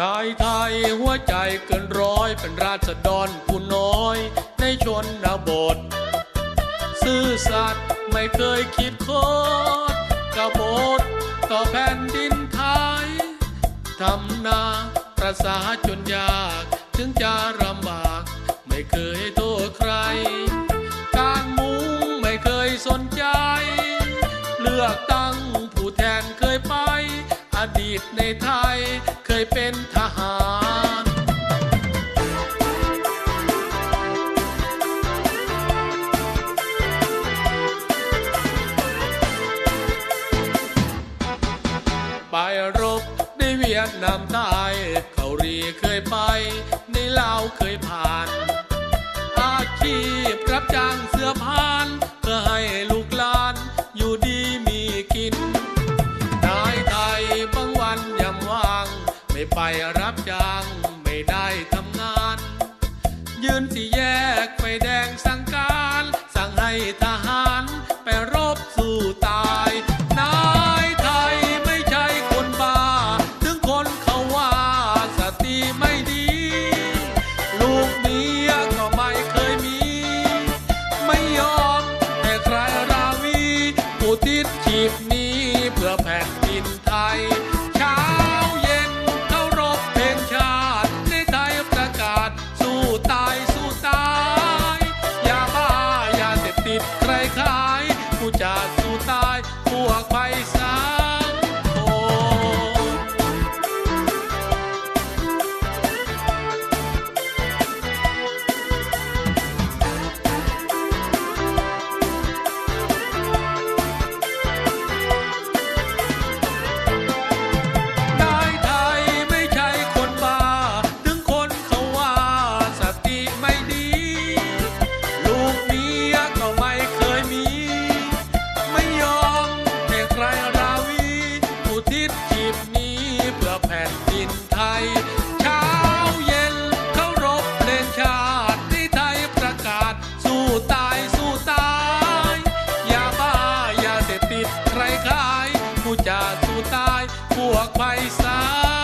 นายไทยหัวใจเกินร้อยเป็นราษฎรผู้น้อย ในชนบท ซื่อสัตย์ไม่เคยคิดโคดกบฏต่อแผ่นดินไทยทำนาประสาจนยา ตในไทยเคยเป็นทหารไปรบในเวียดนามใต้เกาหลีเคยไป ในลาวเคยผ่าน อาชีพรับจ้างเสื้อผ้า ไปรับจ้างไม่ได้ทำงาน ยืนสี่แยกไฟแดงสั่งการ สั่งให้ทหารไปรบสู้ตาย นายไทยไม่ใช่คนบ้า ถึงคนเขาว่าสติไม่ดี ลูกเมียก็ไม่เคยมี ไม่ยอมให้ใครราวีผู้ทิศชีพนี้เพื่อแผ่นดินไทย ผู้ ไทย เช้าเย็นเขารบเพลงชาติที่ไทยประกาศ สู้ตายสู้ตายยาบ้ายาเสพติดใครขายผู้จะสู้ตายพวกไปสาย